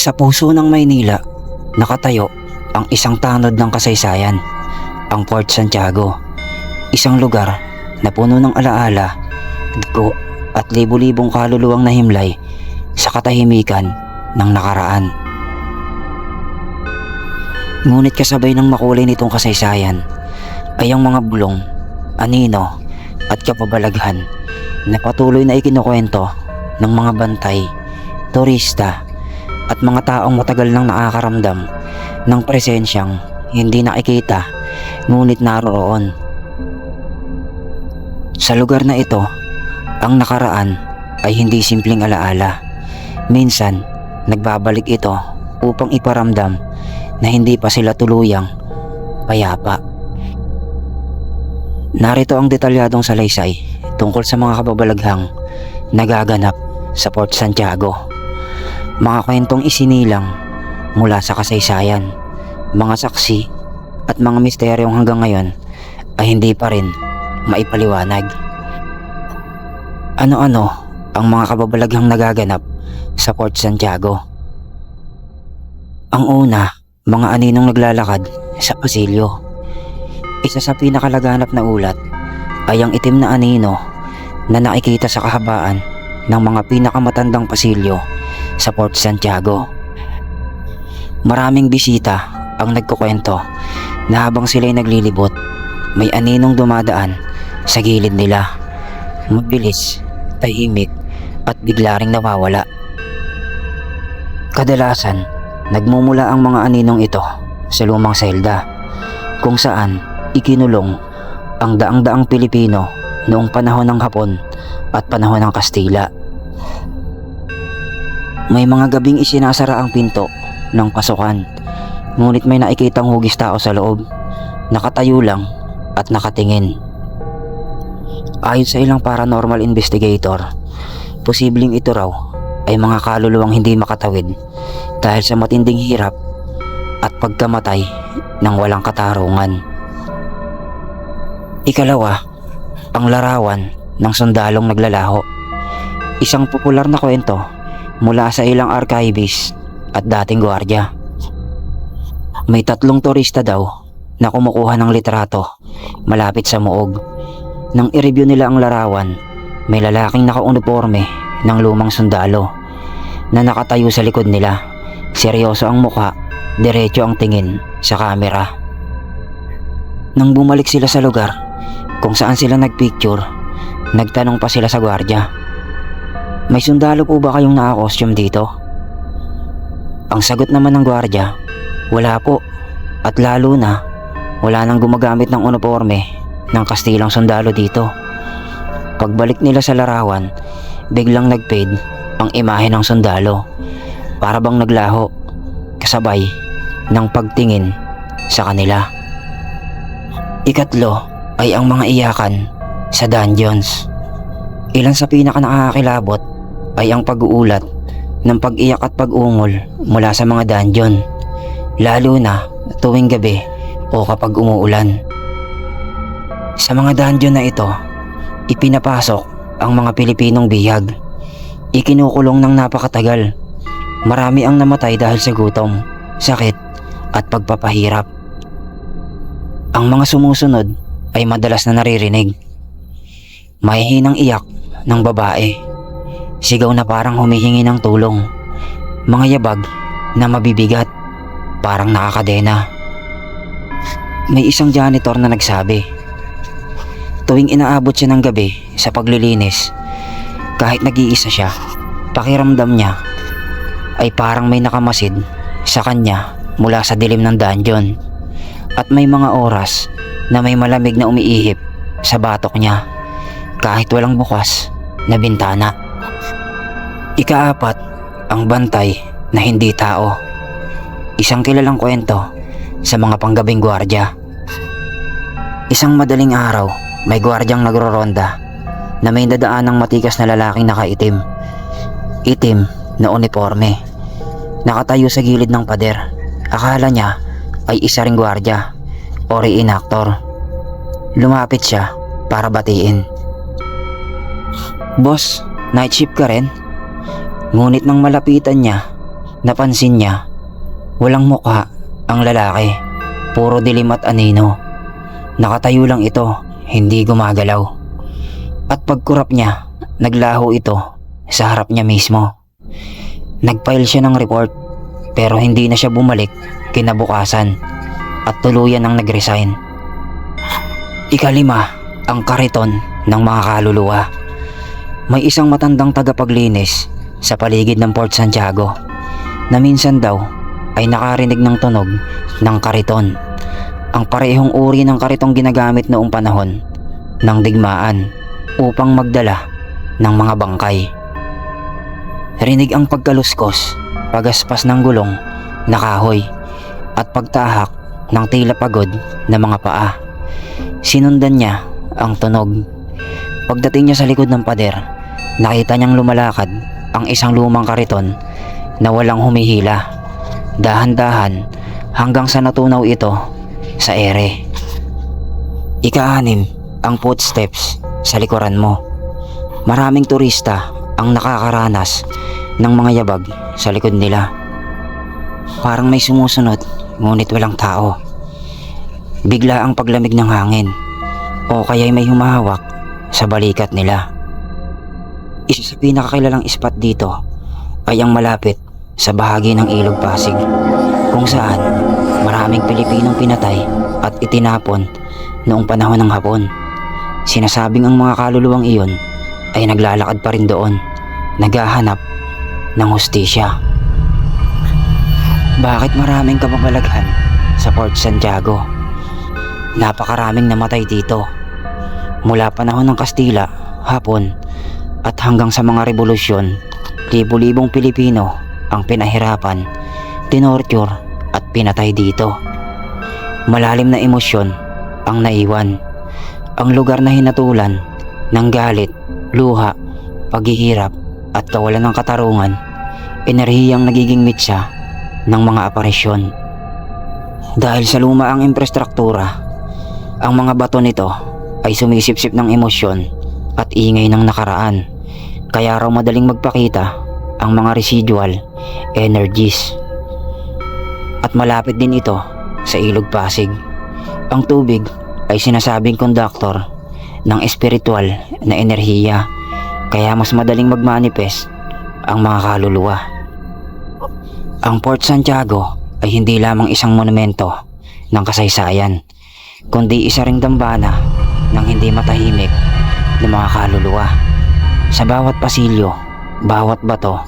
Sa puso ng Maynila, nakatayo ang isang tanod ng kasaysayan, ang Port Santiago. Isang lugar na puno ng alaala, dugo at libu-libong kaluluwang nahimlay sa katahimikan ng nakaraan. Ngunit kasabay ng makulay nitong kasaysayan ay ang mga bulong, anino at kapabalaghan na patuloy na ikinukwento ng mga bantay, turista at mga taong matagal nang nakakaramdam ng presensyang hindi nakikita ngunit naroon. Sa lugar na ito, ang nakaraan ay hindi simpleng alaala. Minsan, nagbabalik ito upang iparamdam na hindi pa sila tuluyang payapa. Narito ang detalyadong salaysay tungkol sa mga kababalaghang nagaganap sa Port Santiago. Mga kwentong isinilang mula sa kasaysayan, mga saksi at mga misteryong hanggang ngayon ay hindi pa rin maipaliwanag. Ano-ano ang mga kababalaghang nagaganap sa Port Santiago? Ang una, mga aninong naglalakad sa pasilyo. Isa sa pinakalaganap na ulat ay ang itim na anino na nakikita sa kahabaan ng mga pinakamatandang pasilyo sa Port Santiago. Maraming bisita ang nagkukwento na habang sila'y naglilibot, may aninong dumadaan sa gilid nila. Mabilis, tahimik at bigla ring nawawala. Kadalasan, nagmumula ang mga aninong ito sa lumang selda kung saan ikinulong ang daang-daang Pilipino noong panahon ng Hapon at panahon ng Kastila. May mga gabing isinasara ang pinto ng pasukan ngunit may nakikitang hugis tao sa loob nakatayo lang at nakatingin. Ayon sa ilang paranormal investigator, posibleng ito raw ay mga kaluluwang hindi makatawid dahil sa matinding hirap at pagkamatay ng walang katarungan. Ikalawa, ang larawan ng sundalong naglalaho. Isang popular na kwento mula sa ilang archivist at dating gwardiya. May tatlong turista daw na kumukuha ng litrato malapit sa muog. Nang i-review nila ang larawan, may lalaking nakauniforme ng lumang sundalo na nakatayo sa likod nila. Seryoso ang mukha, diretso ang tingin sa kamera. Nang bumalik sila sa lugar kung saan sila nagpicture, nagtanong pa sila sa gwardya. May sundalo po ba kayong naka-costume dito? Ang sagot naman ng gwardya, wala po. At lalo na, wala nang gumagamit ng uniforme ng kastilang sundalo dito. Pagbalik nila sa larawan, biglang nagfade ang imahe ng sundalo. Para bang naglaho, kasabay ng pagtingin sa kanila. Ikatlo ay ang mga iyakan sa dungeons. Ilan sa pinaka nakakakilabot ay ang pag-uulat ng pag-iyak at pag-ungol mula sa mga dungeon. Lalo na tuwing gabi o kapag umuulan. Sa mga dungeon na ito, ipinapasok ang mga Pilipinong bihag. Ikinukulong ng napakatagal. Marami ang namatay dahil sa gutom, sakit at pagpapahirap. Ang mga sumusunod ay madalas na naririnig. Mahihinang iyak ng babae. Sigaw na parang humihingi ng tulong. Mga yabag na mabibigat, parang nakakadena. May isang janitor na nagsabi, tuwing inaabot siya ng gabi sa paglilinis, kahit nag-iisa siya, pakiramdam niya ay parang may nakamasid sa kanya mula sa dilim ng dungeon. At may mga oras na may malamig na umiihip sa batok niya kahit walang bukas na bintana. Ikaapat, ang bantay na hindi tao. Isang kilalang kwento sa mga panggabing gwardya. Isang madaling araw, may gwardyang nagroronda na may dadaan ng matikas na lalaking nakaitim. Itim na uniforme. Nakatayo sa gilid ng pader. Akala niya ay isa ring gwardya o reenactor. Lumapit siya para batiin. Boss, night shift ka rin? Ngunit nang malapitan niya, Napansin niya, walang mukha ang lalaki. Puro dilim at anino. Nakatayo lang ito, hindi gumagalaw. At pagkurap niya, naglaho ito sa harap niya mismo. Nagfile siya ng report pero hindi na siya bumalik kinabukasan at tuluyan ang nag-resign. Ikalima, ang kariton ng mga kaluluwa. May isang matandang tagapaglinis sa paligid ng Port Santiago na minsan daw ay nakarinig ng tunog ng kariton. Ang parehong uri ng karitong ginagamit noong panahon ng digmaan upang magdala ng mga bangkay. Rinig ang pagkaluskos, pagaspas ng gulong na kahoy at pagtahak ng tila pagod na mga paa. Sinundan niya ang tunog. Pagdating niya sa likod ng pader, nakita niyang lumalakad ang isang lumang kariton na walang humihila. Dahan-dahan hanggang sa natunaw ito sa ere. Ikaanim ang footsteps sa likuran mo. Maraming turista ang nakakaranas ng mga yabag sa likod nila. Parang may sumusunod ngunit walang tao. Bigla ang paglamig ng hangin o kaya'y may humahawak sa balikat nila. Isa sa pinakakilalang spot dito ay ang malapit sa bahagi ng Ilog Pasig kung saan maraming Pilipinong pinatay at itinapon noong panahon ng Hapon. Sinasabing ang mga kaluluwang iyon ay naglalakad pa rin doon, naghahanap ng hustisya. Bakit maraming kababalaghan sa Port Santiago? Napakaraming namatay dito. Mula panahon ng Kastila, Hapon, at hanggang sa mga revolusyon, libo-libong Pilipino ang pinahirapan, tinorture at pinatay dito. Malalim na emosyon ang naiwan. Ang lugar na hinatulan ng galit, luha, paghihirap at kawalan ng katarungan, enerhiyang nagiging mitsa ng mga aparisyon. Dahil sa luma ang infrastruktura, ang mga bato nito ay sumisipsip ng emosyon at ingay ng nakaraan. Kaya raw madaling magpakita ang mga residual energies. At malapit din ito sa ilog Pasig. Ang tubig ay sinasabing konduktor ng espiritual na enerhiya kaya mas madaling magmanifest ang mga kaluluwa. Ang Port Santiago ay hindi lamang isang monumento ng kasaysayan kundi isa ring dambana ng hindi matahimik ng mga kaluluwa. Sa bawat pasilyo, bawat bato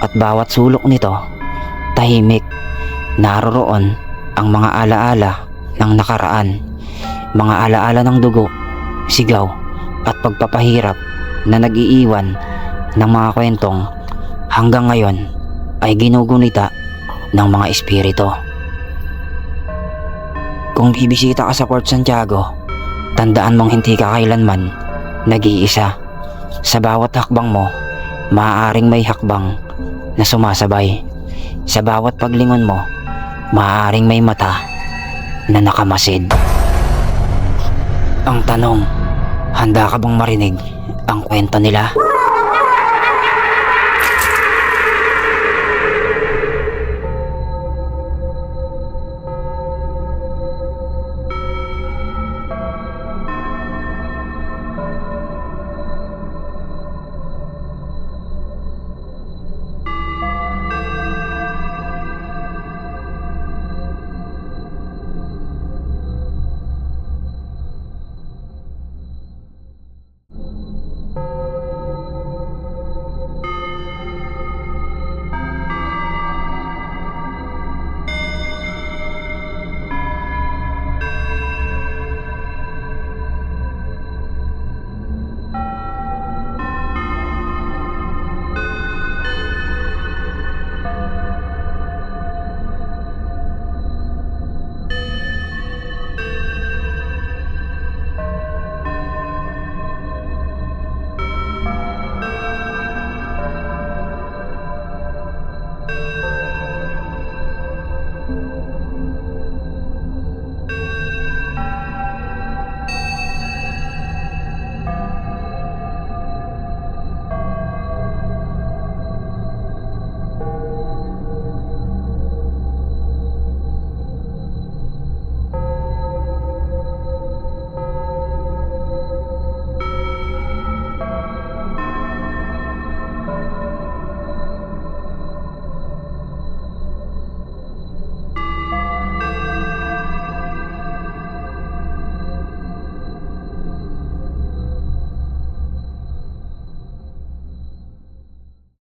at bawat sulok nito, tahimik, naroroon ang mga alaala ng nakaraan, mga alaala ng dugo, sigaw at pagpapahirap na nag-iiwan ng mga kwentong hanggang ngayon ay ginugunita ng mga espiritu. Kung bibisita ka sa Port Santiago, tandaan mong hindi ka kailanman nag-iisa. Sa bawat hakbang mo, maaaring may hakbang na sumasabay. Sa bawat paglingon mo, maaaring may mata na nakamasid. Ang tanong, handa ka bang marinig ang kwento nila?